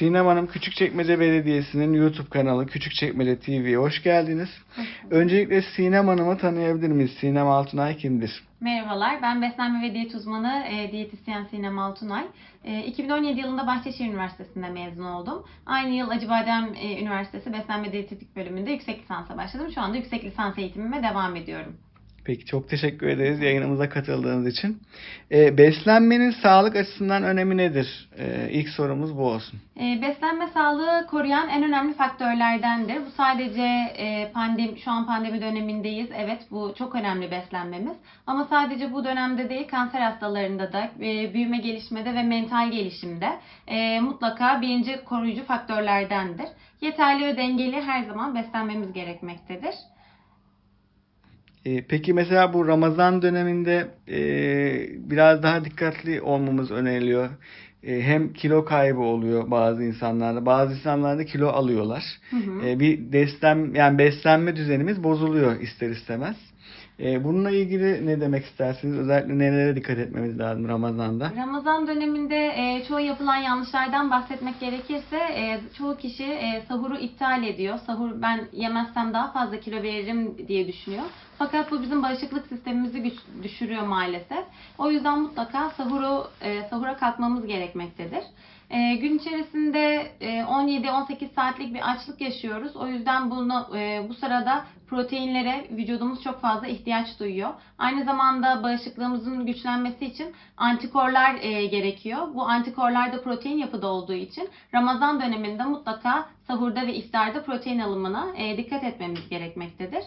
Sinem Hanım Küçükçekmece Belediyesi'nin YouTube kanalı Küçükçekmece TV'ye hoş geldiniz. Öncelikle Sinem Hanım'ı tanıyabilir miyiz? Sinem Altunay kimdir? Merhabalar, ben beslenme ve diyet uzmanı e, diyetisyen Sinem Altunay. E, 2017 yılında Bahçeşehir Üniversitesi'nde mezun oldum. Aynı yıl Acıbadem e, Üniversitesi Beslenme Diyetetik bölümünde yüksek lisansa başladım. Şu anda yüksek lisans eğitimime devam ediyorum. Peki çok teşekkür ederiz yayınımıza katıldığınız için. Ee, beslenmenin sağlık açısından önemi nedir? Ee, ilk sorumuz bu olsun. E, beslenme sağlığı koruyan en önemli faktörlerdendir. Bu sadece e, pandemi, şu an pandemi dönemindeyiz. Evet bu çok önemli beslenmemiz. Ama sadece bu dönemde değil kanser hastalarında da e, büyüme gelişmede ve mental gelişimde e, mutlaka birinci koruyucu faktörlerdendir. Yeterli ve dengeli her zaman beslenmemiz gerekmektedir. Ee, peki mesela bu Ramazan döneminde e, biraz daha dikkatli olmamız öneriliyor. E, hem kilo kaybı oluyor bazı insanlarda, bazı insanlarda kilo alıyorlar. Hı hı. E, bir beslen yani beslenme düzenimiz bozuluyor ister istemez. E, bununla ilgili ne demek istersiniz? Özellikle nelere dikkat etmemiz lazım Ramazan'da? Ramazan döneminde e, çoğu yapılan yanlışlardan bahsetmek gerekirse e, çoğu kişi e, sahuru iptal ediyor. Sahur ben yemezsem daha fazla kilo veririm diye düşünüyor. Fakat bu bizim bağışıklık sistemimizi güç, düşürüyor maalesef. O yüzden mutlaka sahuru e, sahura kalkmamız gerekmektedir. E, gün içerisinde e, 17-18 saatlik bir açlık yaşıyoruz. O yüzden bunu e, bu sırada proteinlere vücudumuz çok fazla ihtiyaç duyuyor. Aynı zamanda bağışıklığımızın güçlenmesi için antikorlar e, gerekiyor. Bu antikorlar da protein yapıda olduğu için Ramazan döneminde mutlaka sahurda ve iftarda protein alımına e, dikkat etmemiz gerekmektedir.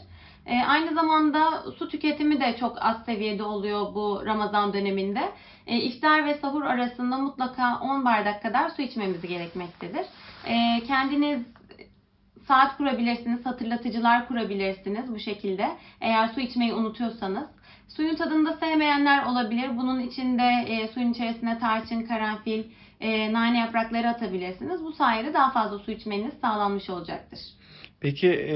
E, aynı zamanda su tüketimi de çok az seviyede oluyor bu Ramazan döneminde. E, iftar ve sahur arasında mutlaka 10 bardak kadar su içmemiz gerekmektedir. E, kendiniz saat kurabilirsiniz, hatırlatıcılar kurabilirsiniz bu şekilde. Eğer su içmeyi unutuyorsanız. Suyun tadını da sevmeyenler olabilir. Bunun içinde e, suyun içerisine tarçın, karanfil, e, nane yaprakları atabilirsiniz. Bu sayede daha fazla su içmeniz sağlanmış olacaktır. Peki e,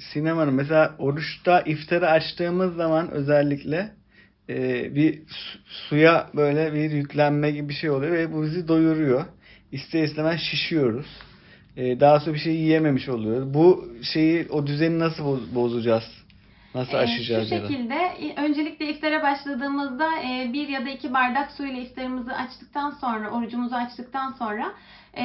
Sinem Hanım mesela oruçta iftarı açtığımız zaman özellikle e, bir su- suya böyle bir yüklenme gibi bir şey oluyor ve bu bizi doyuruyor. İster istemez şişiyoruz. E, daha sonra bir şey yiyememiş oluyoruz. Bu şeyi o düzeni nasıl boz- bozacağız? Nasıl Ee, aşacağız Şu ya da? şekilde e, öncelikle iftara başladığımızda e, bir ya da iki bardak suyla iftarımızı açtıktan sonra, orucumuzu açtıktan sonra e,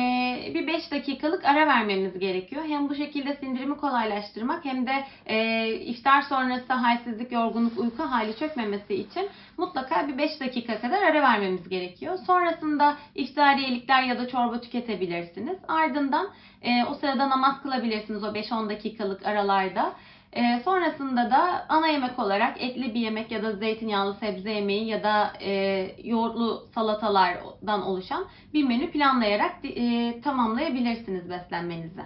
bir 5 dakikalık ara vermemiz gerekiyor. Hem bu şekilde sindirimi kolaylaştırmak hem de e, iftar sonrası halsizlik, yorgunluk, uyku hali çökmemesi için mutlaka bir 5 dakika kadar ara vermemiz gerekiyor. Sonrasında iftariyelikler ya da çorba tüketebilirsiniz. Ardından e, o sırada namaz kılabilirsiniz o 5-10 dakikalık aralarda. Ee, sonrasında da ana yemek olarak etli bir yemek ya da zeytinyağlı sebze yemeği ya da e, yoğurtlu salatalardan oluşan bir menü planlayarak e, tamamlayabilirsiniz beslenmenizi.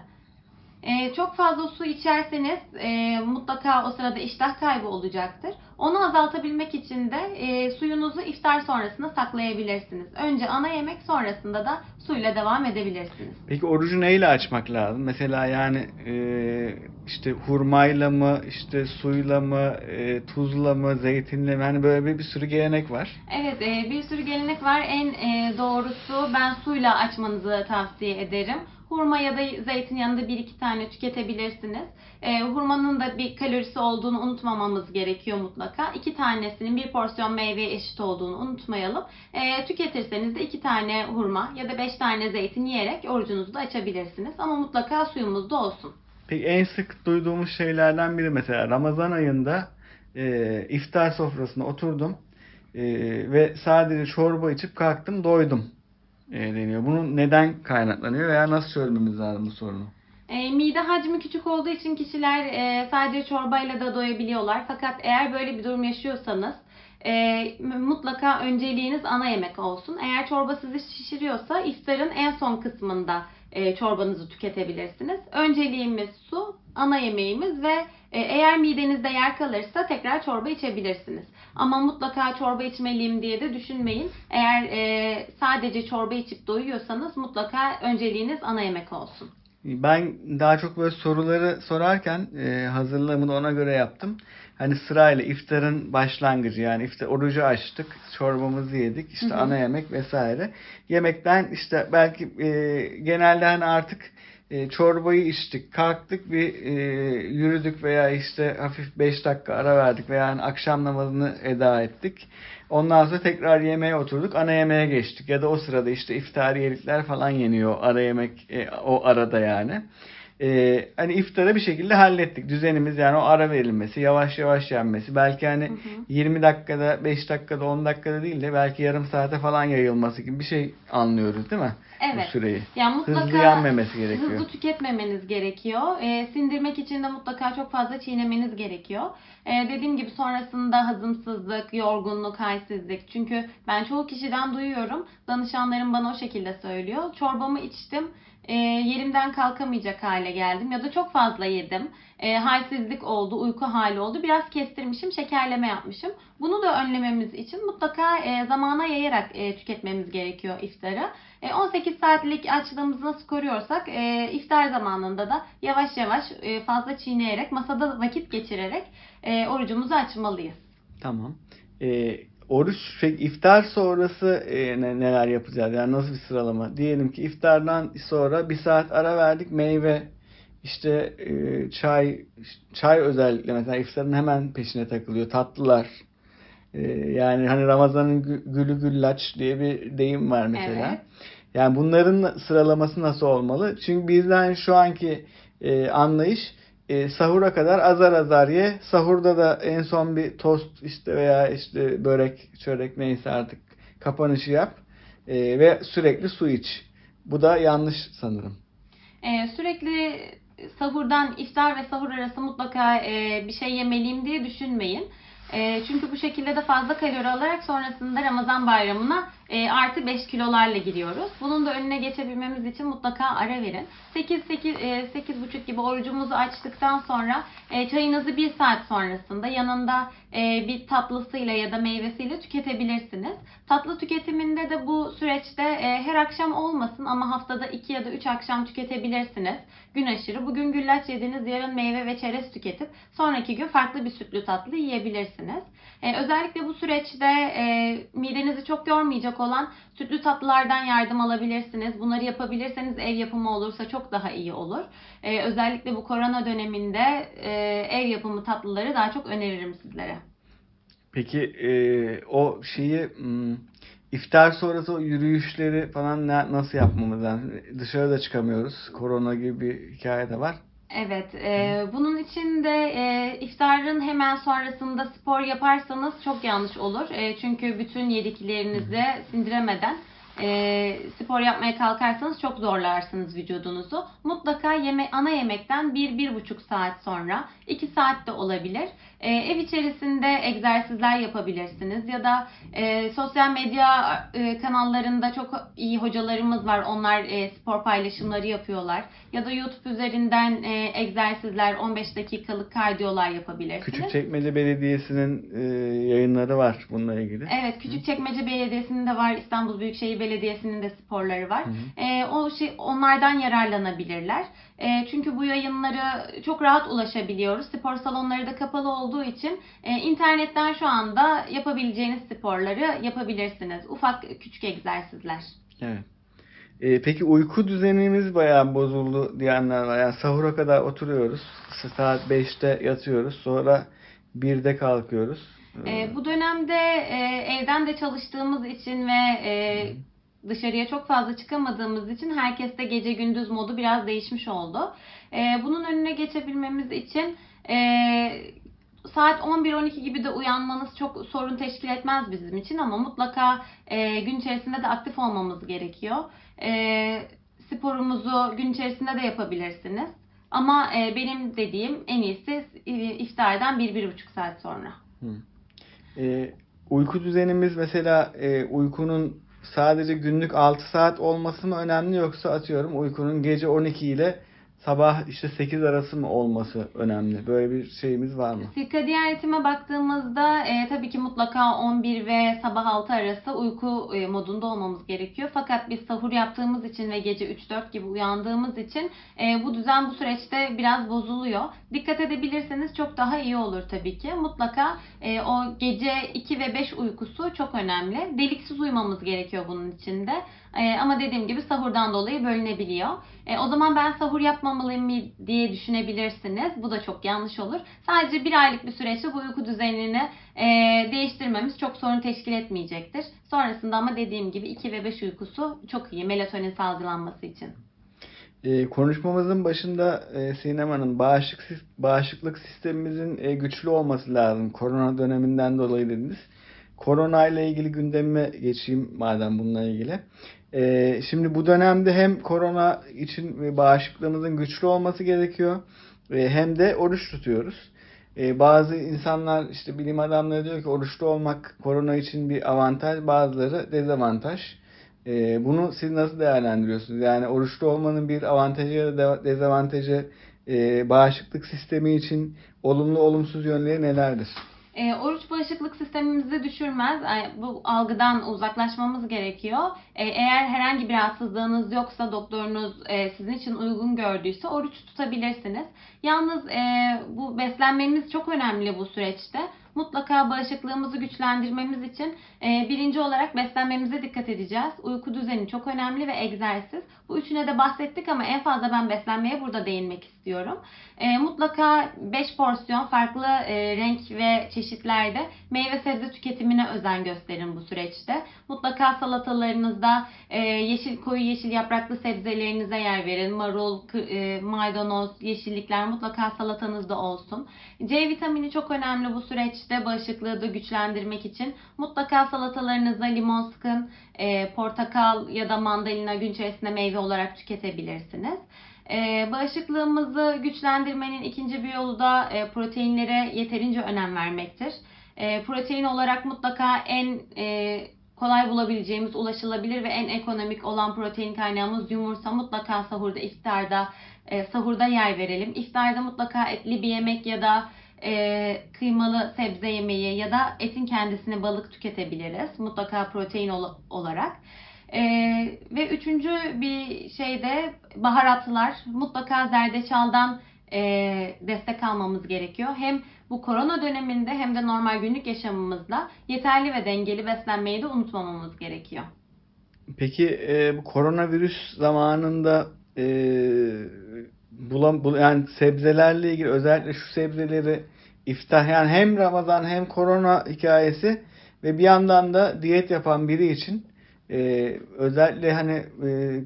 E, çok fazla su içerseniz e, mutlaka o sırada iştah kaybı olacaktır. Onu azaltabilmek için de e, suyunuzu iftar sonrasında saklayabilirsiniz. Önce ana yemek sonrasında da suyla devam edebilirsiniz. Peki orucu neyle açmak lazım? Mesela yani e, işte hurmayla mı, işte suyla mı, e, tuzla mı, zeytinle mi? Hani böyle bir, bir sürü gelenek var. Evet, e, bir sürü gelenek var. En e, doğrusu ben suyla açmanızı tavsiye ederim. Hurma ya da zeytin yanında bir iki tane tüketebilirsiniz. E, hurmanın da bir kalorisi olduğunu unutmamamız gerekiyor mutlaka. İki tanesinin bir porsiyon meyveye eşit olduğunu unutmayalım. E, tüketirseniz de iki tane hurma ya da beş tane zeytin yiyerek orucunuzu da açabilirsiniz. Ama mutlaka suyumuz da olsun. Peki en sık duyduğumuz şeylerden biri mesela Ramazan ayında e, iftar sofrasına oturdum e, ve sadece çorba içip kalktım doydum e, deniyor. Bunun neden kaynaklanıyor veya nasıl çözmemiz lazım bu sorunu? E, mide hacmi küçük olduğu için kişiler e, sadece çorbayla da doyabiliyorlar. Fakat eğer böyle bir durum yaşıyorsanız e, mutlaka önceliğiniz ana yemek olsun. Eğer çorba sizi şişiriyorsa iftarın en son kısmında e, çorbanızı tüketebilirsiniz. Önceliğimiz su, ana yemeğimiz ve e, eğer midenizde yer kalırsa tekrar çorba içebilirsiniz. Ama mutlaka çorba içmeliyim diye de düşünmeyin. Eğer e, sadece çorba içip doyuyorsanız mutlaka önceliğiniz ana yemek olsun. Ben daha çok böyle soruları sorarken e, hazırlığımı da ona göre yaptım. Hani sırayla iftarın başlangıcı yani iftar orucu açtık, çorbamızı yedik, işte Hı hı. ana yemek vesaire. Yemekten işte belki e, genelde hani artık e, çorbayı içtik, kalktık bir e, yürüdük veya işte hafif 5 dakika ara verdik veya hani akşam namazını eda ettik. Ondan sonra tekrar yemeğe oturduk, ana yemeğe geçtik ya da o sırada işte iftariyelikler falan yeniyor ara yemek e, o arada yani. E, hani iftara bir şekilde hallettik. Düzenimiz yani o ara verilmesi, yavaş yavaş yenmesi. Belki hani Hı hı. 20 dakikada, 5 dakikada, 10 dakikada değil de belki yarım saate falan yayılması gibi bir şey anlıyoruz değil mi? Evet. Bu süreyi. Yani mutlaka Hızlı yenmemesi gerekiyor. Hızlı tüketmemeniz gerekiyor. Ee, sindirmek için de mutlaka çok fazla çiğnemeniz gerekiyor. Ee, dediğim gibi sonrasında hazımsızlık, yorgunluk, halsizlik. Çünkü ben çoğu kişiden duyuyorum. Danışanlarım bana o şekilde söylüyor. Çorbamı içtim. E, yerimden kalkamayacak hale geldim ya da çok fazla yedim. E, halsizlik oldu, uyku hali oldu. Biraz kestirmişim, şekerleme yapmışım. Bunu da önlememiz için mutlaka e, zamana yayarak e, tüketmemiz gerekiyor iftarı. E, 18 saatlik açlığımızı nasıl koruyorsak e, iftar zamanında da yavaş yavaş e, fazla çiğneyerek masada vakit geçirerek e, orucumuzu açmalıyız. Tamam. Ee, oruç şey, iftar sonrası e, ne- neler yapacağız? Yani nasıl bir sıralama? Diyelim ki iftardan sonra bir saat ara verdik. Meyve işte e, çay çay özellikle mesela iftarın hemen peşine takılıyor. Tatlılar. E, yani hani Ramazan'ın gü- gülü güllaç diye bir deyim var mesela. Evet. Yani bunların sıralaması nasıl olmalı? Çünkü bizden şu anki e, anlayış e, sahura kadar azar azar ye. Sahurda da en son bir tost işte veya işte börek, çörek neyse artık kapanışı yap. E, ve sürekli su iç. Bu da yanlış sanırım. Ee, sürekli sahurdan iftar ve sahur arası mutlaka e, bir şey yemeliyim diye düşünmeyin. E, çünkü bu şekilde de fazla kalori alarak sonrasında Ramazan bayramına e, artı 5 kilolarla giriyoruz. Bunun da önüne geçebilmemiz için mutlaka ara verin. 8 8 e, 8.30 gibi orucumuzu açtıktan sonra e, çayınızı 1 saat sonrasında yanında e, bir tatlısıyla ya da meyvesiyle tüketebilirsiniz. Tatlı tüketiminde de bu süreçte e, her akşam olmasın ama haftada 2 ya da 3 akşam tüketebilirsiniz. Gün aşırı. Bugün güllaç yediniz, yarın meyve ve çerez tüketip sonraki gün farklı bir sütlü tatlı yiyebilirsiniz. E, özellikle bu süreçte e, midenizi çok yormayacak olan sütlü tatlılardan yardım alabilirsiniz. Bunları yapabilirseniz ev yapımı olursa çok daha iyi olur. E, özellikle bu korona döneminde e, ev yapımı tatlıları daha çok öneririm sizlere. Peki e, o şeyi hmm, iftar sonrası o yürüyüşleri falan nasıl yapmamız lazım? Dışarıda çıkamıyoruz. Korona gibi bir hikaye de var. Evet, e, bunun için de e, iftarın hemen sonrasında spor yaparsanız çok yanlış olur. E, çünkü bütün yediklerinizi sindiremeden e, spor yapmaya kalkarsanız çok zorlarsınız vücudunuzu. Mutlaka yeme ana yemekten 1-1,5 saat sonra 2 saat de olabilir. E, ev içerisinde egzersizler yapabilirsiniz ya da e, sosyal medya e, kanallarında çok iyi hocalarımız var. Onlar e, spor paylaşımları yapıyorlar. Ya da YouTube üzerinden e, egzersizler, 15 dakikalık kardiyolar yapabilirsiniz. Küçükçekmece Belediyesi'nin e, yayınları var bununla ilgili. Evet, Küçükçekmece Belediyesi'nin de var, İstanbul Büyükşehir Belediyesi'nin de sporları var. Hı hı. Ee, o şey onlardan yararlanabilirler. Ee, çünkü bu yayınlara çok rahat ulaşabiliyoruz. Spor salonları da kapalı olduğu için e, internetten şu anda yapabileceğiniz sporları yapabilirsiniz. Ufak küçük egzersizler. Evet. E, peki uyku düzenimiz bayağı bozuldu diyenler var. Yani sahura kadar oturuyoruz. Saat 5'te yatıyoruz. Sonra 1'de kalkıyoruz. Ee, bu dönemde e, evden de çalıştığımız için ve e, dışarıya çok fazla çıkamadığımız için herkeste gece gündüz modu biraz değişmiş oldu. Ee, bunun önüne geçebilmemiz için e, saat 11-12 gibi de uyanmanız çok sorun teşkil etmez bizim için ama mutlaka e, gün içerisinde de aktif olmamız gerekiyor. E, sporumuzu gün içerisinde de yapabilirsiniz. Ama e, benim dediğim en iyisi e, iftardan 1-1,5 saat sonra. E, uyku düzenimiz mesela e, uykunun sadece günlük 6 saat olması mı önemli yoksa atıyorum uykunun gece 12 ile sabah işte 8 arası mı olması önemli? Böyle bir şeyimiz var mı? Sirkadiyen ritme baktığımızda e, tabii ki mutlaka 11 ve sabah 6 arası uyku e, modunda olmamız gerekiyor. Fakat biz sahur yaptığımız için ve gece 3-4 gibi uyandığımız için e, bu düzen bu süreçte biraz bozuluyor. Dikkat edebilirseniz çok daha iyi olur tabii ki. Mutlaka e, o gece 2 ve 5 uykusu çok önemli. Deliksiz uyumamız gerekiyor bunun için de. E, ama dediğim gibi sahurdan dolayı bölünebiliyor. E, o zaman ben sahur yapmamalıyım mı diye düşünebilirsiniz. Bu da çok yanlış olur. Sadece bir aylık bir süreçte bu uyku düzenini e, değiştirmemiz çok sorun teşkil etmeyecektir. Sonrasında ama dediğim gibi 2 ve 5 uykusu çok iyi melatonin salgılanması için. Ee, konuşmamızın başında e, Sinem Hanım bağışık, bağışıklık sistemimizin e, güçlü olması lazım. Korona döneminden dolayı dediniz. Korona ile ilgili gündemime geçeyim madem bununla ilgili. Ee, şimdi bu dönemde hem korona için bağışıklığımızın güçlü olması gerekiyor e, hem de oruç tutuyoruz. E, bazı insanlar işte bilim adamları diyor ki oruçlu olmak korona için bir avantaj, bazıları dezavantaj. E, bunu siz nasıl değerlendiriyorsunuz? Yani oruçlu olmanın bir avantajı ya da de- dezavantajı e, bağışıklık sistemi için olumlu olumsuz yönleri nelerdir? E, oruç bağışıklık sistemimizi düşürmez. Ay, Bu algıdan uzaklaşmamız gerekiyor. E, eğer herhangi bir rahatsızlığınız yoksa doktorunuz e, sizin için uygun gördüyse oruç tutabilirsiniz. Yalnız e, bu beslenmemiz çok önemli bu süreçte. Mutlaka bağışıklığımızı güçlendirmemiz için e, birinci olarak beslenmemize dikkat edeceğiz. Uyku düzeni çok önemli ve egzersiz. Bu üçüne de bahsettik ama en fazla ben beslenmeye burada değinmek istiyorum. E, mutlaka 5 porsiyon farklı e, renk ve çeşitlerde meyve sebze tüketimine özen gösterin bu süreçte. Mutlaka salatalarınızda e, yeşil koyu yeşil yapraklı sebzelerinize yer verin. Marul, e, maydanoz, yeşillikler mutlaka salatanızda olsun. C vitamini çok önemli bu süreçte bağışıklığı da güçlendirmek için. Mutlaka salatalarınıza limon sıkın, e, portakal ya da mandalina gün içerisinde meyve olarak tüketebilirsiniz. E, bağışıklığımızı güçlendirmenin ikinci bir yolu da e, proteinlere yeterince önem vermektir. E, protein olarak mutlaka en e, kolay bulabileceğimiz, ulaşılabilir ve en ekonomik olan protein kaynağımız yumurta. Mutlaka sahurda, iftarda, e, sahurda yer verelim. İftarda mutlaka etli bir yemek ya da e, kıymalı sebze yemeği ya da etin kendisini balık tüketebiliriz. Mutlaka protein ol- olarak. E, ve üçüncü bir şey de baharatlar. Mutlaka zerdeçaldan e, destek almamız gerekiyor. Hem bu korona döneminde hem de normal günlük yaşamımızda yeterli ve dengeli beslenmeyi de unutmamamız gerekiyor. Peki e, bu koronavirüs zamanında e, bulam, bul- yani sebzelerle ilgili özellikle şu sebzeleri iftah yani hem Ramazan hem korona hikayesi ve bir yandan da diyet yapan biri için e, özellikle hani e,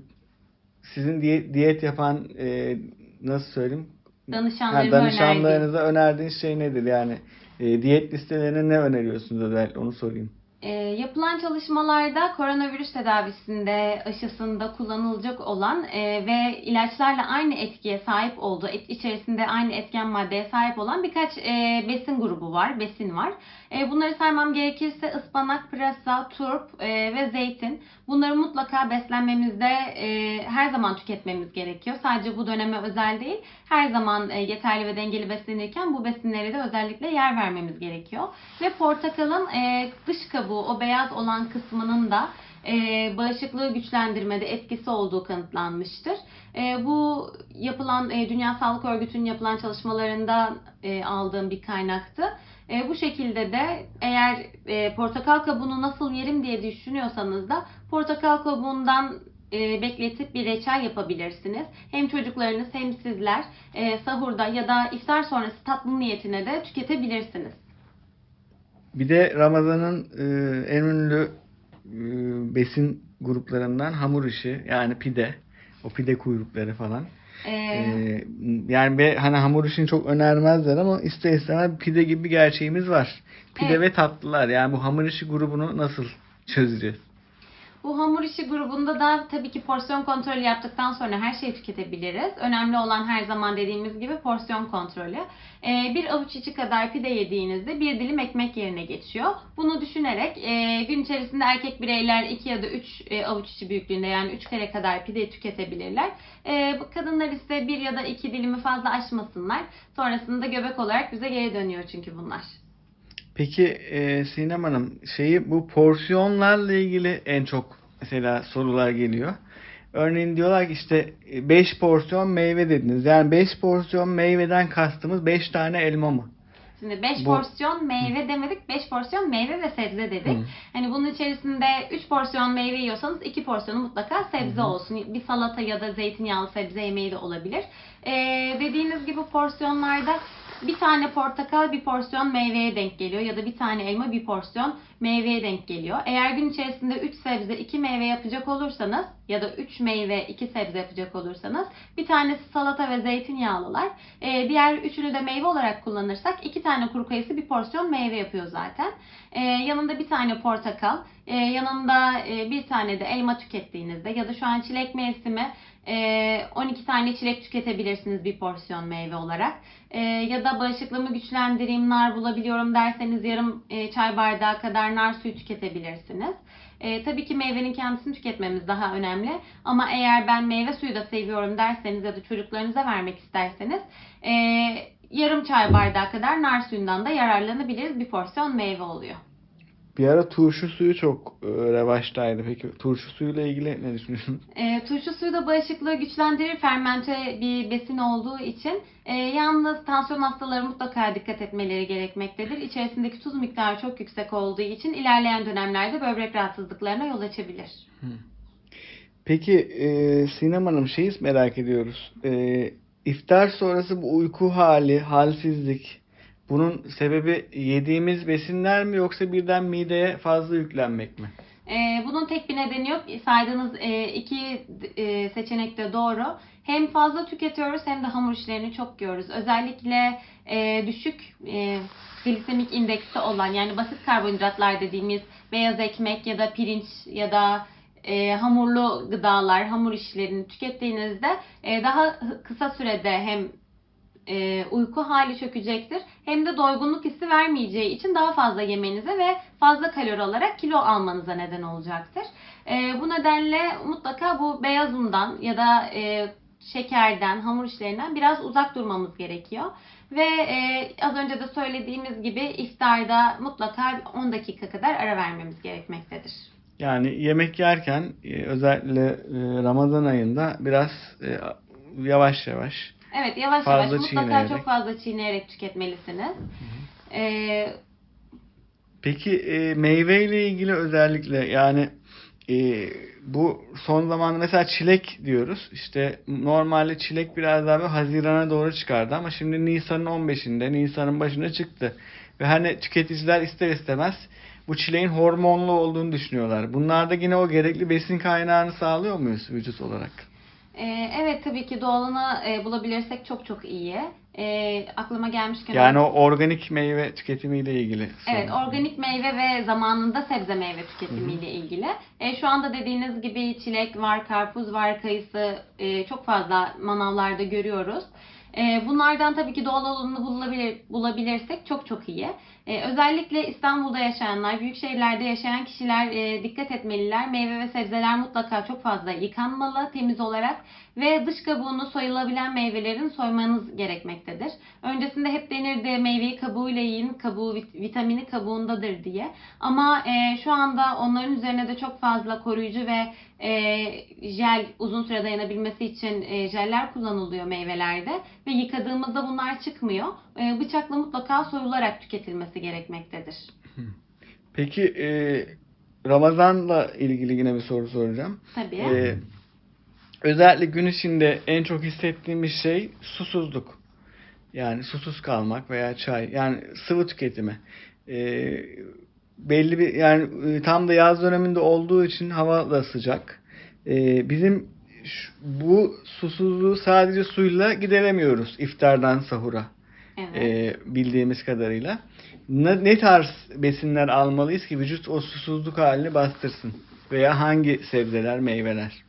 sizin diye- diyet yapan e, nasıl söyleyeyim önerdiğim danışanlarınıza önerdiğiniz şey nedir? Yani e, diyet listelerine ne öneriyorsunuz özellikle onu sorayım. E, yapılan çalışmalarda koronavirüs tedavisinde, aşısında kullanılacak olan e, ve ilaçlarla aynı etkiye sahip olduğu, et, içerisinde aynı etken maddeye sahip olan birkaç e, besin grubu var, besin var. E, bunları saymam gerekirse ıspanak, pırasa, turp e, ve zeytin. Bunları mutlaka beslenmemizde e, her zaman tüketmemiz gerekiyor. Sadece bu döneme özel değil, her zaman e, yeterli ve dengeli beslenirken bu besinlere de özellikle yer vermemiz gerekiyor. Ve portakalın e, dış kabuğu, o beyaz olan kısmının da e, bağışıklığı güçlendirmede etkisi olduğu kanıtlanmıştır. E, bu yapılan e, Dünya Sağlık Örgütü'nün yapılan çalışmalarında e, aldığım bir kaynaktı. E, bu şekilde de eğer e, portakal kabuğunu nasıl yerim diye düşünüyorsanız da portakal kabuğundan e, bekletip bir reçel yapabilirsiniz. Hem çocuklarınız hem sizler e, sahurda ya da iftar sonrası tatlı niyetine de tüketebilirsiniz. Bir de Ramazan'ın e, en ünlü e, besin gruplarından hamur işi yani pide. O pide kuyrukları falan. E, E, yani be, hani hamur işini çok önermezler ama ister istemez pide gibi bir gerçeğimiz var. Pide Evet. ve tatlılar. Yani bu hamur işi grubunu nasıl çözeceğiz? Bu hamur işi grubunda da tabii ki porsiyon kontrolü yaptıktan sonra her şeyi tüketebiliriz. Önemli olan her zaman dediğimiz gibi porsiyon kontrolü. Ee, bir avuç içi kadar pide yediğinizde bir dilim ekmek yerine geçiyor. Bunu düşünerek e, gün içerisinde erkek bireyler 2 ya da 3 avuç içi büyüklüğünde yani 3 kere kadar pide tüketebilirler. Bu kadınlar ise bir ya da iki dilimi fazla aşmasınlar. Sonrasında göbek olarak bize geri dönüyor çünkü bunlar. Peki e, Sinem Hanım şeyi bu porsiyonlarla ilgili en çok mesela sorular geliyor. Örneğin diyorlar ki işte 5 porsiyon meyve dediniz. Yani 5 porsiyon meyveden kastımız 5 tane elma mı? Şimdi 5 Bu- porsiyon meyve demedik, 5 porsiyon meyve ve sebze dedik. Hı. Hani bunun içerisinde 3 porsiyon meyve yiyorsanız 2 porsiyonu mutlaka sebze olsun. Bir salata ya da zeytinyağlı sebze yemeği de olabilir. Ee, dediğiniz gibi porsiyonlarda bir tane portakal bir porsiyon meyveye denk geliyor ya da bir tane elma bir porsiyon meyveye denk geliyor. Eğer gün içerisinde 3 sebze 2 meyve yapacak olursanız ya da 3 meyve 2 sebze yapacak olursanız bir tanesi salata ve zeytinyağlılar. Ee, diğer üçünü de meyve olarak kullanırsak 2 tane kuru kayısı bir porsiyon meyve yapıyor zaten. Ee, yanında bir tane portakal, e, yanında e, bir tane de elma tükettiğinizde ya da şu an çilek mevsimi e, 12 tane çilek tüketebilirsiniz bir porsiyon meyve olarak. E, ya da bağışıklığımı güçlendireyim, nar bulabiliyorum derseniz yarım e, çay bardağı kadar nar suyu tüketebilirsiniz. E, tabii ki meyvenin kendisini tüketmemiz daha önemli. Ama eğer ben meyve suyu da seviyorum derseniz ya da çocuklarınıza vermek isterseniz e, yarım çay bardağı kadar nar suyundan da yararlanabiliriz. Bir porsiyon meyve oluyor. Bir ara turşu suyu çok e, revaçtaydı. Peki turşu suyuyla ilgili ne düşünüyorsunuz? E, turşu suyu da bağışıklığı güçlendirir. Fermente bir besin olduğu için. E, yalnız tansiyon hastaları mutlaka dikkat etmeleri gerekmektedir. İçerisindeki tuz miktarı çok yüksek olduğu için ilerleyen dönemlerde böbrek rahatsızlıklarına yol açabilir. Peki e, Sinem Hanım şeyi merak ediyoruz. E, iftar sonrası bu uyku hali, halsizlik bunun sebebi yediğimiz besinler mi yoksa birden mideye fazla yüklenmek mi? E, bunun tek bir nedeni yok. Saydığınız e, iki e, seçenek de doğru. Hem fazla tüketiyoruz hem de hamur işlerini çok yiyoruz. Özellikle e, düşük e, glisemik indeksi olan yani basit karbonhidratlar dediğimiz beyaz ekmek ya da pirinç ya da e, hamurlu gıdalar, hamur işlerini tükettiğinizde e, daha kısa sürede hem e, uyku hali çökecektir hem de doygunluk hissi vermeyeceği için daha fazla yemenize ve fazla kalori alarak kilo almanıza neden olacaktır. E, bu nedenle mutlaka bu beyaz undan ya da e, şekerden, hamur işlerinden biraz uzak durmamız gerekiyor. Ve e, az önce de söylediğimiz gibi iftarda mutlaka 10 dakika kadar ara vermemiz gerekmektedir. Yani yemek yerken e, özellikle e, Ramazan ayında biraz e, yavaş yavaş Evet yavaş Fazla yavaş mutlaka çiğneyerek. çok fazla çiğneyerek tüketmelisiniz. E, Peki e, meyve ile ilgili özellikle yani e, bu son zamanda mesela çilek diyoruz. İşte normalde çilek biraz daha böyle Haziran'a doğru çıkardı ama şimdi Nisan'ın 15'inde, Nisan'ın başında çıktı. Ve hani tüketiciler ister istemez bu çileğin hormonlu olduğunu düşünüyorlar. Bunlarda yine o gerekli besin kaynağını sağlıyor muyuz vücut olarak? Ee, evet tabii ki doğalını e, bulabilirsek çok çok iyi. E, aklıma gelmişken Yani o organik meyve tüketimiyle ilgili. Evet, sorun. organik meyve ve zamanında sebze meyve tüketimiyle ilgili. E, şu anda dediğiniz gibi çilek var, karpuz var, kayısı e, çok fazla manavlarda görüyoruz. E, bunlardan tabii ki doğal olanını bulabilir, bulabilirsek çok çok iyi. E, özellikle İstanbul'da yaşayanlar, büyük şehirlerde yaşayan kişiler e, dikkat etmeliler. Meyve ve sebzeler mutlaka çok fazla yıkanmalı temiz olarak ve dış kabuğunu soyulabilen meyvelerin soymanız gerekmektedir. Öncesinde hep denirdi meyveyi kabuğuyla yiyin, kabuğu vit- vitamini kabuğundadır diye. Ama e, şu anda onların üzerine de çok fazla koruyucu ve e, jel uzun süre dayanabilmesi için e, jeller kullanılıyor meyvelerde ve yıkadığımızda bunlar çıkmıyor. E, bıçakla mutlaka soyularak tüketilmesi gerekmektedir. Peki e, Ramazan'la ilgili yine bir soru soracağım. Tabii. Ee, özellikle gün içinde en çok hissettiğimiz şey susuzluk. Yani susuz kalmak veya çay. Yani sıvı tüketimi. Ee, belli bir yani e, tam da yaz döneminde olduğu için hava da sıcak. Ee, bizim şu- bu susuzluğu sadece suyla gideremiyoruz iftardan sahura evet. e, bildiğimiz kadarıyla. Ne, ne tarz besinler almalıyız ki vücut o susuzluk halini bastırsın? Veya hangi sebzeler, meyveler?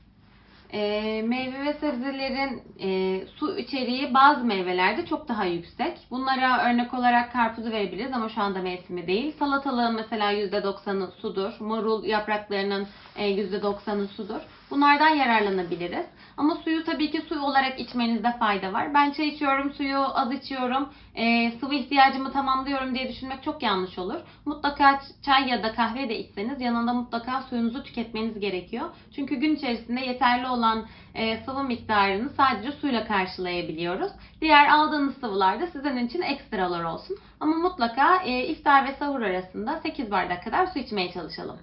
E, meyve ve sebzelerin e, su içeriği bazı meyvelerde çok daha yüksek. Bunlara örnek olarak karpuzu verebiliriz ama şu anda mevsimi değil. Salatalığın mesela %90'ı sudur. Marul yapraklarının e, %90'ı sudur. Bunlardan yararlanabiliriz. Ama suyu tabii ki su olarak içmenizde fayda var. Ben çay içiyorum, suyu az içiyorum, e, sıvı ihtiyacımı tamamlıyorum diye düşünmek çok yanlış olur. Mutlaka çay ya da kahve de içseniz yanında mutlaka suyunuzu tüketmeniz gerekiyor. Çünkü gün içerisinde yeterli olan e, sıvı miktarını sadece suyla karşılayabiliyoruz. Diğer aldığınız sıvılar da sizin için ekstralar olsun. Ama mutlaka e, iftar ve sahur arasında 8 bardak kadar su içmeye çalışalım.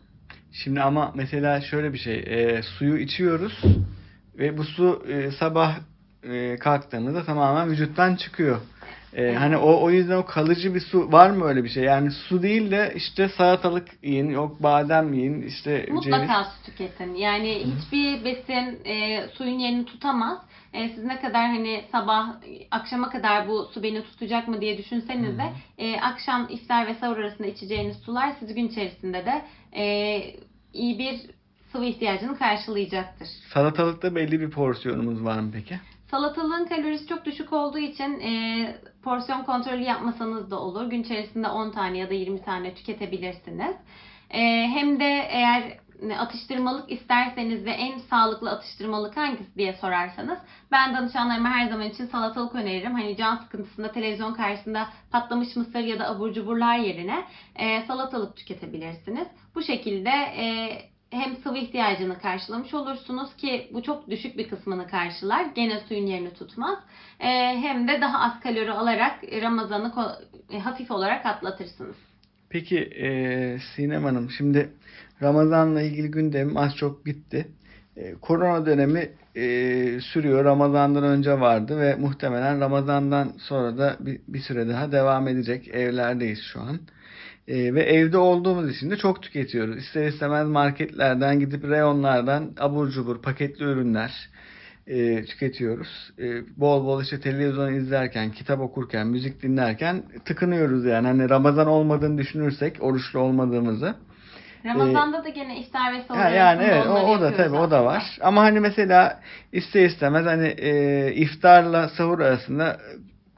Şimdi ama mesela şöyle bir şey, e, suyu içiyoruz ve bu su e, sabah e, kalktığımızda tamamen vücuttan çıkıyor. E, hani o o yüzden o kalıcı bir su var mı öyle bir şey? Yani su değil de işte salatalık yiyin, yok badem yiyin, işte ceviz. Mutlaka su tüketin. Yani hiçbir besin e, suyun yerini tutamaz. E, siz ne kadar hani sabah akşama kadar bu su beni tutacak mı diye düşünseniz de e, akşam iftar ve sahur arasında içeceğiniz sular siz gün içerisinde de e, iyi bir sıvı ihtiyacını karşılayacaktır. Salatalıkta belli bir porsiyonumuz var mı peki? Salatalığın kalorisi çok düşük olduğu için e, porsiyon kontrolü yapmasanız da olur. Gün içerisinde 10 tane ya da 20 tane tüketebilirsiniz. E, hem de eğer atıştırmalık isterseniz ve en sağlıklı atıştırmalık hangisi diye sorarsanız ben danışanlarıma her zaman için salatalık öneririm. Hani can sıkıntısında televizyon karşısında patlamış mısır ya da abur cuburlar yerine e, salatalık tüketebilirsiniz. Bu şekilde e, hem sıvı ihtiyacını karşılamış olursunuz ki bu çok düşük bir kısmını karşılar. Gene suyun yerini tutmaz. Ee, hem de daha az kalori alarak Ramazan'ı e, hafif olarak atlatırsınız. Peki e, Sinem Hanım şimdi Ramazan'la ilgili gündemim az çok bitti. E, korona dönemi e, sürüyor. Ramazan'dan önce vardı ve muhtemelen Ramazan'dan sonra da bir, bir süre daha devam edecek. Evlerdeyiz şu an. E, ve evde olduğumuz için de çok tüketiyoruz. İster istemez marketlerden gidip reyonlardan abur cubur paketli ürünler e, tüketiyoruz. E, bol bol işte televizyon izlerken, kitap okurken, müzik dinlerken tıkınıyoruz yani. Hani Ramazan olmadığını düşünürsek, oruçlu olmadığımızı. Ramazan'da da gene iftar ve sahur yani evet o, o da tabii o da var. Ama hani mesela ister istemez hani e, iftarla sahur arasında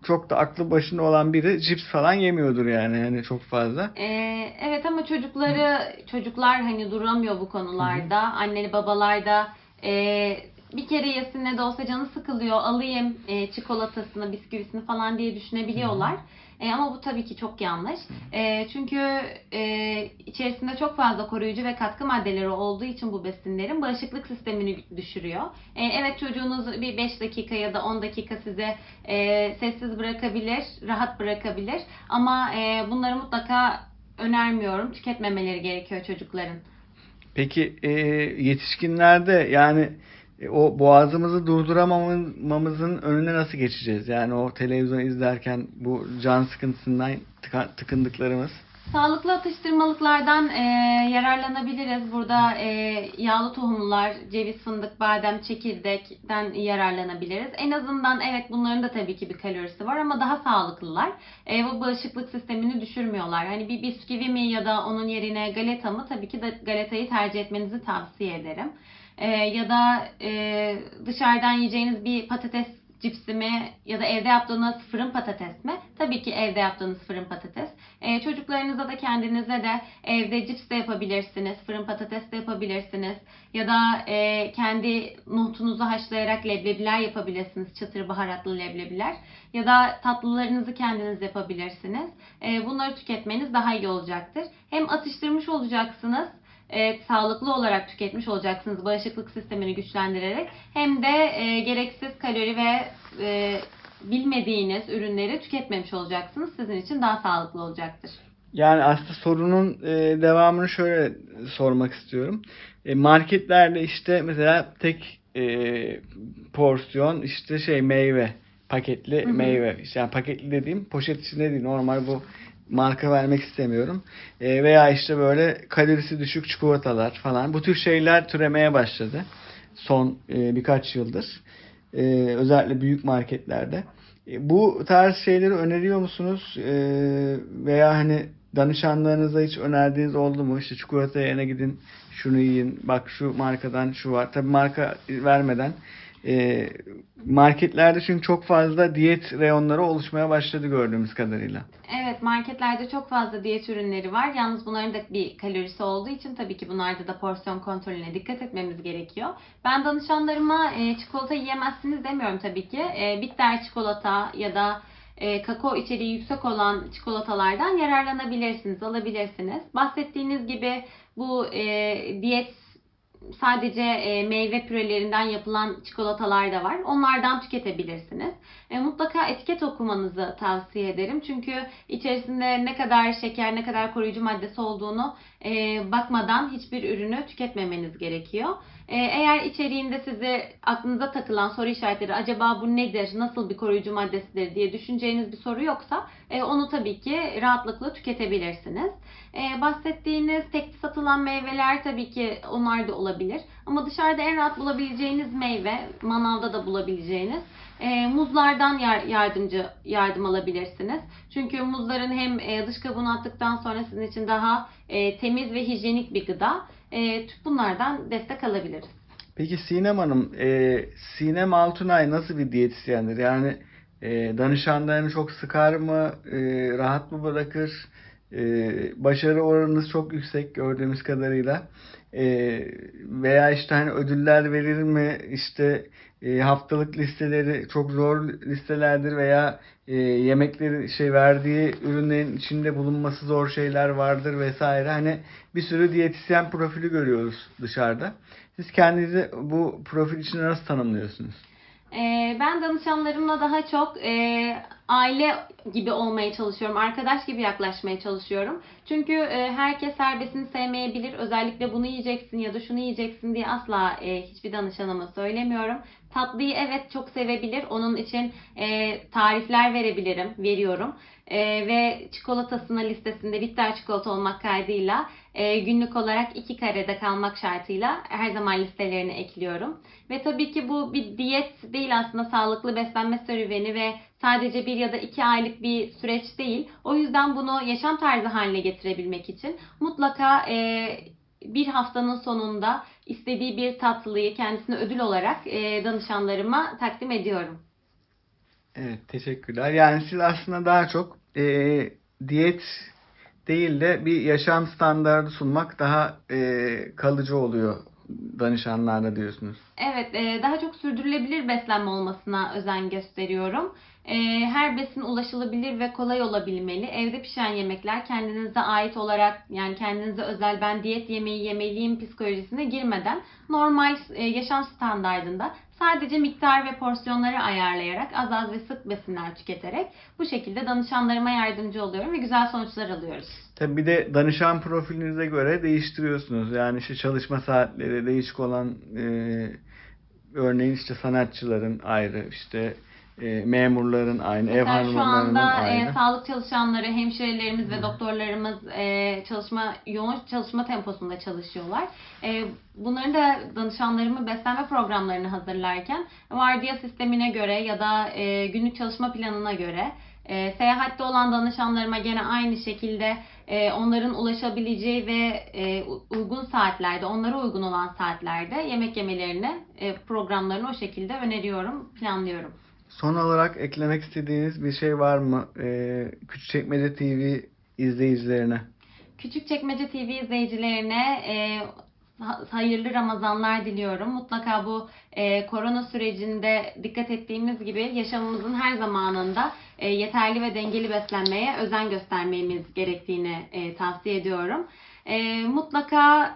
çok da aklı başında olan biri cips falan yemiyordur yani hani çok fazla. Ee, evet ama çocukları çocuklar hani duramıyor bu konularda. Anneli babalar da e, bir kere yesin ne de olsa canı sıkılıyor. Alayım e, çikolatasını, bisküvisini falan diye düşünebiliyorlar. E, ama bu tabii ki çok yanlış. E, çünkü e, içerisinde çok fazla koruyucu ve katkı maddeleri olduğu için bu besinlerin bağışıklık sistemini düşürüyor. E, evet çocuğunuz bir 5 dakika ya da 10 dakika size e, sessiz bırakabilir, rahat bırakabilir. Ama e, bunları mutlaka önermiyorum. Tüketmemeleri gerekiyor çocukların. Peki e, yetişkinlerde yani e, o boğazımızı durduramamamızın önüne nasıl geçeceğiz? Yani o televizyon izlerken bu can sıkıntısından tıkındıklarımız. Sağlıklı atıştırmalıklardan e, yararlanabiliriz. Burada e, yağlı tohumlar, ceviz, fındık, badem, çekirdekten yararlanabiliriz. En azından evet bunların da tabii ki bir kalorisi var ama daha sağlıklılar. E, bu bağışıklık sistemini düşürmüyorlar. Hani bir bisküvi mi ya da onun yerine galeta mı? Tabii ki de galetayı tercih etmenizi tavsiye ederim. E, ya da e, dışarıdan yiyeceğiniz bir patates cipsi mi ya da evde yaptığınız fırın patates mi? Tabii ki evde yaptığınız fırın patates. Ee, çocuklarınıza da kendinize de evde cips de yapabilirsiniz, fırın patates de yapabilirsiniz. Ya da e, kendi nohutunuzu haşlayarak leblebiler yapabilirsiniz, çıtır baharatlı leblebiler. Ya da tatlılarınızı kendiniz yapabilirsiniz. E, bunları tüketmeniz daha iyi olacaktır. Hem atıştırmış olacaksınız, e, sağlıklı olarak tüketmiş olacaksınız bağışıklık sistemini güçlendirerek hem de e, gereksiz kalori ve e, bilmediğiniz ürünleri tüketmemiş olacaksınız. Sizin için daha sağlıklı olacaktır. Yani aslında sorunun e, devamını şöyle sormak istiyorum. E, marketlerde işte mesela tek e, porsiyon işte şey meyve, paketli Hı hı. meyve. Yani paketli dediğim poşet içinde değil. Normal bu marka vermek istemiyorum. E, veya işte böyle kalorisi düşük çikolatalar falan. Bu tür şeyler türemeye başladı. Son e, birkaç yıldır. E, özellikle büyük marketlerde. E, Bu tarz şeyleri öneriyor musunuz? E, veya hani danışanlarınıza hiç önerdiğiniz oldu mu? İşte çikolata yerine gidin şunu yiyin. Bak şu markadan şu var. Tabii marka vermeden. E, marketlerde çünkü çok fazla diyet reyonları oluşmaya başladı gördüğümüz kadarıyla. Evet marketlerde çok fazla diyet ürünleri var. Yalnız bunların da bir kalorisi olduğu için tabii ki bunlarda da porsiyon kontrolüne dikkat etmemiz gerekiyor. Ben danışanlarıma e, çikolata yiyemezsiniz demiyorum tabii ki. E, bitter çikolata ya da e, kakao içeriği yüksek olan çikolatalardan yararlanabilirsiniz, alabilirsiniz. Bahsettiğiniz gibi bu diyet sadece e, meyve pürelerinden yapılan çikolatalar da var. Onlardan tüketebilirsiniz. E, mutlaka etiket okumanızı tavsiye ederim. Çünkü içerisinde ne kadar şeker, ne kadar koruyucu maddesi olduğunu e, bakmadan hiçbir ürünü tüketmemeniz gerekiyor. E, eğer içeriğinde sizi aklınıza takılan soru işaretleri acaba bu nedir, nasıl bir koruyucu maddesidir diye düşüneceğiniz bir soru yoksa e, onu tabii ki rahatlıkla tüketebilirsiniz. E, bahsettiğiniz tekli satılan meyveler tabii ki onlar da olabilir. Ama dışarıda en rahat bulabileceğiniz meyve, manavda da bulabileceğiniz e, muzlardan yar- yardımcı yardım alabilirsiniz. Çünkü muzların hem dış kabuğunu attıktan sonra sizin için daha temiz ve hijyenik bir gıda. E, bunlardan destek alabiliriz. Peki Sinem Hanım, e, Sinem Altunay nasıl bir diyetisyendir? Yani e, danışanlarını çok sıkar mı, e, rahat mı bırakır? E, başarı oranınız çok yüksek gördüğümüz kadarıyla. E, veya işte hani ödüller verir mi? İşte e, haftalık listeleri çok zor listelerdir veya e, yemekleri şey verdiği ürünlerin içinde bulunması zor şeyler vardır vesaire. Hani bir sürü diyetisyen profili görüyoruz dışarıda. Siz kendinizi bu profil için nasıl tanımlıyorsunuz? Ee, ben danışanlarımla daha çok e, aile gibi olmaya çalışıyorum, arkadaş gibi yaklaşmaya çalışıyorum. Çünkü e, herkes her besini sevmeyebilir. Özellikle bunu yiyeceksin ya da şunu yiyeceksin diye asla e, hiçbir danışanıma söylemiyorum. Tatlıyı evet çok sevebilir. Onun için tarifler verebilirim, veriyorum. Ve çikolatasına listesinde bitter çikolata olmak kaydıyla e, günlük olarak iki karede kalmak şartıyla her zaman listelerine ekliyorum. Ve tabii ki bu bir diyet değil aslında sağlıklı beslenme serüveni ve sadece bir ya da iki aylık bir süreç değil. O yüzden bunu yaşam tarzı haline getirebilmek için mutlaka e, bir haftanın sonunda istediği bir tatlıyı kendisine ödül olarak e, danışanlarıma takdim ediyorum. Evet, teşekkürler. Yani siz aslında daha çok e, diyet değil de bir yaşam standardı sunmak daha e, kalıcı oluyor danışanlarla diyorsunuz. Evet, e, daha çok sürdürülebilir beslenme olmasına özen gösteriyorum. E, Her besin ulaşılabilir ve kolay olabilmeli. Evde pişen yemekler kendinize ait olarak yani kendinize özel ben diyet yemeği yemeliyim psikolojisine girmeden normal e, yaşam standardında sadece miktar ve porsiyonları ayarlayarak az az ve sık besinler tüketerek bu şekilde danışanlarıma yardımcı oluyorum ve güzel sonuçlar alıyoruz. Tabii bir de danışan profilinize göre değiştiriyorsunuz. Yani işte çalışma saatleri değişik olan e, örneğin işte sanatçıların ayrı, işte e, memurların aynı, ev Mesela şu hanımlarının anda e, ayrı. sağlık çalışanları, hemşirelerimiz ve doktorlarımız e, çalışma yoğun çalışma temposunda çalışıyorlar. E, bunların da danışanlarımın beslenme programlarını hazırlarken vardiya sistemine göre ya da e, günlük çalışma planına göre e, seyahatte olan danışanlarıma gene aynı şekilde e, onların ulaşabileceği ve e, uygun saatlerde, onlara uygun olan saatlerde yemek yemelerini, e, programlarını o şekilde öneriyorum, planlıyorum. Son olarak eklemek istediğiniz bir şey var mı? E, Küçükçekmece TV izleyicilerine. Küçükçekmece TV izleyicilerine e, ha- hayırlı Ramazanlar diliyorum. Mutlaka bu e, korona sürecinde dikkat ettiğimiz gibi yaşamımızın her zamanında e, yeterli ve dengeli beslenmeye özen göstermemiz gerektiğini e, tavsiye ediyorum. E, mutlaka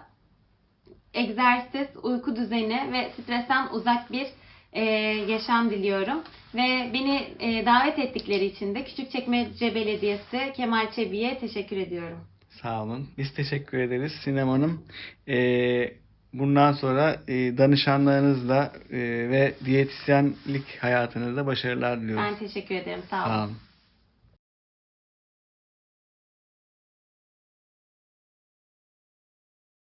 egzersiz, uyku düzeni ve stresten uzak bir e, yaşam diliyorum. Ve beni e, davet ettikleri için de Küçükçekmece Belediyesi Kemal Çebi'ye teşekkür ediyorum. Sağ olun. Biz teşekkür ederiz Sinem Hanım. Ee, bundan sonra e, danışanlarınızla e, ve diyetisyenlik hayatınızda başarılar diliyoruz. Ben teşekkür ederim. Sağ olun. Sağ olun.